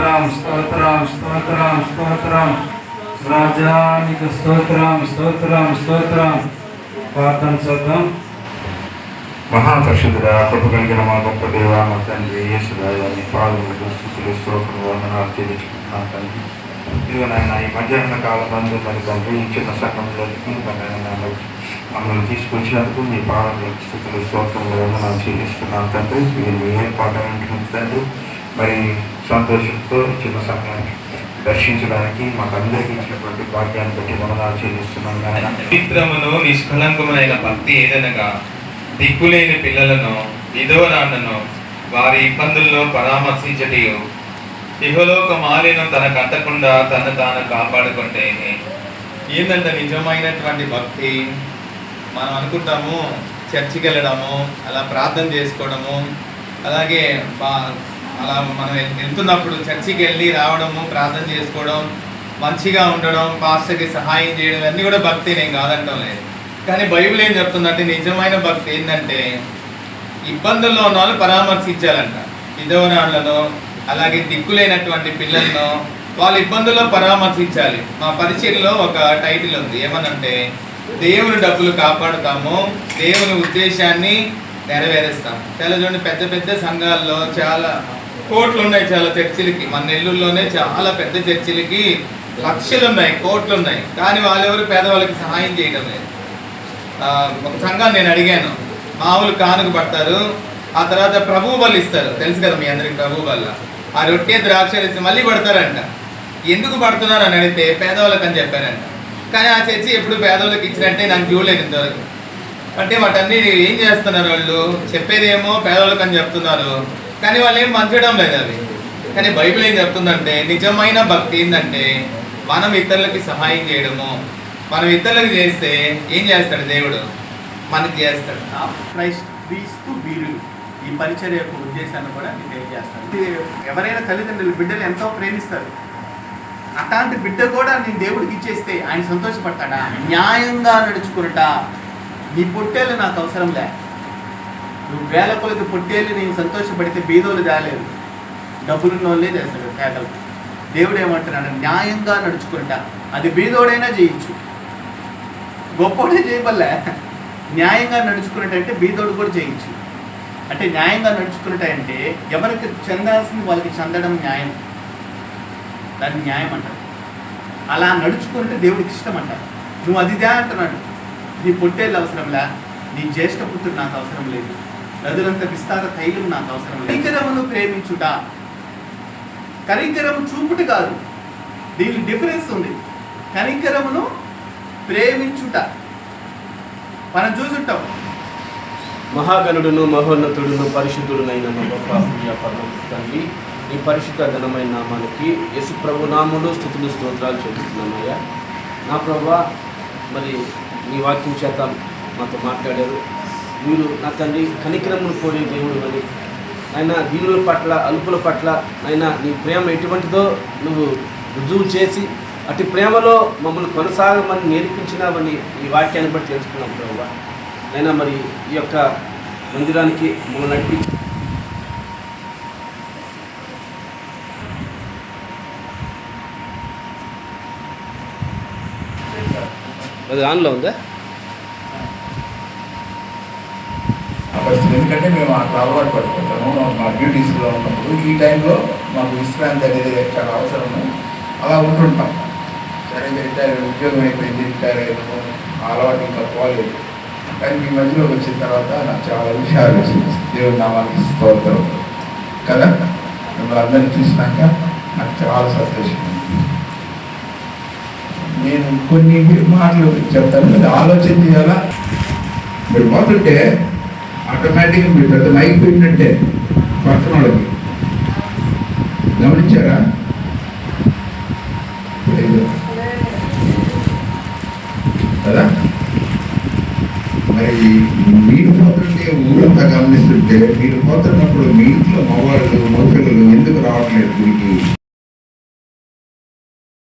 స్తోత్రం స్తోత్రం స్తోత్రం స్తోత్రం. రాజానికి స్తోత్రం స్తోత్రం స్తోత్రం. ప్రార్థన చేద్దాం. మహాపరిషుద్ధుడ కృప కలిగిన మా గొప్ప దేవ మా తండ్రి యేసుదాయాన్ని నీ పాదములకు స్థుతులు స్తోత్రం వందనాలు చెల్లించుకుంటున్నాం తండ్రి. ఇదిగో నాయన ఈ మధ్యాహ్న కాలం నందు మరి తండ్రి ఈ చిన్న సకంలోనికి మమ్మల్ని తీసుకొచ్చినందుకు మీ పాదములకు స్థుతులు స్తోత్రం వందనాలు చెల్లిస్తున్నాం తండ్రి. మీరు మీ ఏర్పాటు తండ్రి. మరి సంతోషంతో చిన్న సమయాన్ని దర్శించడానికి మాకు అందరికీ ఇచ్చినటువంటి భాగ్యాన్ని బట్టి వందనాలు చెల్లిస్తున్నాం నాయన. పవిత్రమును నిష్కలంకమైన భక్తి ఏదనగా దిక్కులేని పిల్లలను విధవరాలను వారి ఇబ్బందుల్లో పరామర్శించటయు. ఇహలోక మాలిను తనకు కట్టకుండా తను తాను కాపాడుకుంటే ఏంటంటే నిజమైనటువంటి భక్తి? మనం అనుకుంటాము చర్చికి వెళ్ళడము అలా ప్రార్థన చేసుకోవడము అలాగే బా అలా మనం వెళ్తున్నప్పుడు చర్చికి వెళ్ళి రావడము ప్రార్థన చేసుకోవడం మంచిగా ఉండడం పాస్టర్కి సహాయం చేయడం అన్నీ కూడా భక్తి నేను కాదంటాం లేదు. కానీ బైబిల్ ఏం చెప్తుందంటే నిజమైన భక్తి ఏంటంటే ఇబ్బందుల్లో ఉన్న వాళ్ళు పరామర్శించాలంట. విధవరాళ్ళను అలాగే దిక్కులేనటువంటి పిల్లలను వాళ్ళ ఇబ్బందుల్లో పరామర్శించాలి. మా పరిచయంలో ఒక టైటిల్ ఉంది. ఏమనంటే దేవుని డబ్బులు కాపాడుతాము దేవుని ఉద్దేశాన్ని నెరవేరుస్తాం చాలా చూడండి పెద్ద పెద్ద సంఘాల్లో చాలా కోట్లు ఉన్నాయి చాలా చర్చిలకి. మన నెల్లూరులోనే చాలా పెద్ద చర్చిలకి లక్షలు ఉన్నాయి కోట్లు ఉన్నాయి కానీ వాళ్ళెవరు పేదవాళ్ళకి సహాయం చేయడం లేదు ఒక సంఘాన్ని నేను అడిగాను. మామూలు కానుక పడతారు. ఆ తర్వాత ప్రభు బలు ఇస్తారు. తెలుసు కదా మీ అందరికి ప్రభు బల్ల. ఆ రొట్టె ద్రాక్ష ఇస్తే మళ్ళీ పడతారంట. ఎందుకు పడుతున్నారు అని అడిగితే పేదవాళ్ళకి అని చెప్పారంట. కానీ ఆ చర్చి ఎప్పుడు పేదవాళ్ళకి ఇచ్చినట్టే నాకు చూడలేదు ఇంతవరకు. అంటే వాటన్నీ ఏం చేస్తున్నారు వాళ్ళు? చెప్పేదేమో పేదవాళ్ళకి అని చెప్తున్నారు. కానీ వాళ్ళు ఏం పంచడం లేదు అవి కానీ బైబిల్ ఏం చెప్తుందంటే నిజమైన భక్తి ఏంటంటే మనం ఇతరులకి సహాయం చేయడము. మనం ఇతరులకు చేస్తే ఏం చేస్తాడు దేవుడు? మనకి చేస్తాడు. క్రైస్ట్ క్రీస్తు వీరులు ఈ పరిచర్య యొక్క ఉద్దేశాన్ని కూడా నేను తెలియజేస్తాను. ఎవరైనా తల్లిదండ్రులు బిడ్డలు ఎంతో ప్రేమిస్తారు. అట్లాంటి బిడ్డ కూడా నేను దేవుడికి ఇచ్చేస్తే ఆయన సంతోషపడతాడా? న్యాయంగా నడుచుకున్నట నీ పొట్టేలు నాకు అవసరం లే. నువ్వు వేల కొలది పుట్టేళ్ళు నేను సంతోషపడితే బీదోలు తేలేదు. డబ్బులున్న వాళ్ళే చేస్తాడు పేదలు దేవుడు ఏమంటున్నాడు న్యాయంగా నడుచుకుంటా. అది బీదోడైనా చేయించు గొప్పోడే చేయబల్లే న్యాయంగా నడుచుకున్నట్టంటే బీదోడు కూడా చేయించు అంటే న్యాయంగా నడుచుకున్నట్టంటే ఎవరికి చెందాల్సింది వాళ్ళకి చెందడం న్యాయం. దాన్ని న్యాయం అంటారు. అలా నడుచుకుంటే దేవుడికి ఇష్టం అంటారు. నువ్వు అదిదే అంటున్నాడు నీ పొట్టేళ్ళు అవసరంలా నీ జ్యేష్ఠ పుత్రుడు నాకు అవసరం లేదు. నదులంత విస్తార తైలం నాకు అవసరం కరికరమును ప్రేమించుట. కరికరము చూపుట కాదు. దీనికి డిఫరెన్స్ ఉంది. కనికరమును ప్రేమించుట. మనం చూసుంటాం. మహాగణుడును మహోన్నతుడును పరిశుద్ధుడునైన మా గొప్ప తండ్రి ఈ పరిశుద్ధ ఘనమైన నామానికి యేసు ప్రభు నామంలో స్థుతులు స్తోత్రాలు చెల్లిస్తున్నామయ్యా నా ప్రభా మరి నీ వాక్యం చేత మాతో మాట్లాడారు. మీరు నా తండ్రి కనికరమును కోరే దేవుడు అని. ఆయన దీనుల పట్ల అల్పుల పట్ల ఆయన నీ ప్రేమ ఎటువంటిదో నువ్వు రుజువు చేసి అటు ప్రేమలో మమ్మల్ని కొనసాగమని నేర్పించినామని ఈ వాక్యాన్ని బట్టి తెలుసుకున్నాం ప్రభావ. అయినా మరి ఈ యొక్క మందిరానికి మమ్మల్ని నడిపించి అది ఆన్లో ఉందా? పరిస్థితి. ఎందుకంటే మేము అట్లా అలవాటు పడిపోతాము మా డ్యూటీస్లో ఉన్నప్పుడు. ఈ టైంలో మాకు విశ్రాంతి అనేది చాలా అవసరము. అలా ఉంటుంటాం. సరే రిటైర్ ఉద్యోగం అయిపోయింది రిటైర్ అయ్యాము అలవాటు ఇంకా పోలేదు. కానీ మీ మధ్యలో వచ్చిన తర్వాత నాకు చాలా విషయాలు వచ్చింది దేవుడి నామానికి స్తోత్రం. కదా? మిమ్మల్ని అందరినీ చూసినాక నాకు చాలా సంతోషం. నేను కొన్ని మాటలు చెప్తాను. ఆలోచన చేయాలా? మీరు మొదలుంటే ఆటోమేటిక్గా మీరు పెద్ద మైక్ పెట్టినట్టే పక్కన వాళ్ళకి. గమనించారా? కదా? మరి మీరు పోతుంటే ఊరంతా గమనిస్తుంటే మీరు పోతున్నప్పుడు మీ ఇంట్లో మగవాళ్ళు మగపిల్లలు ఎందుకు రావట్లేదు గుడికి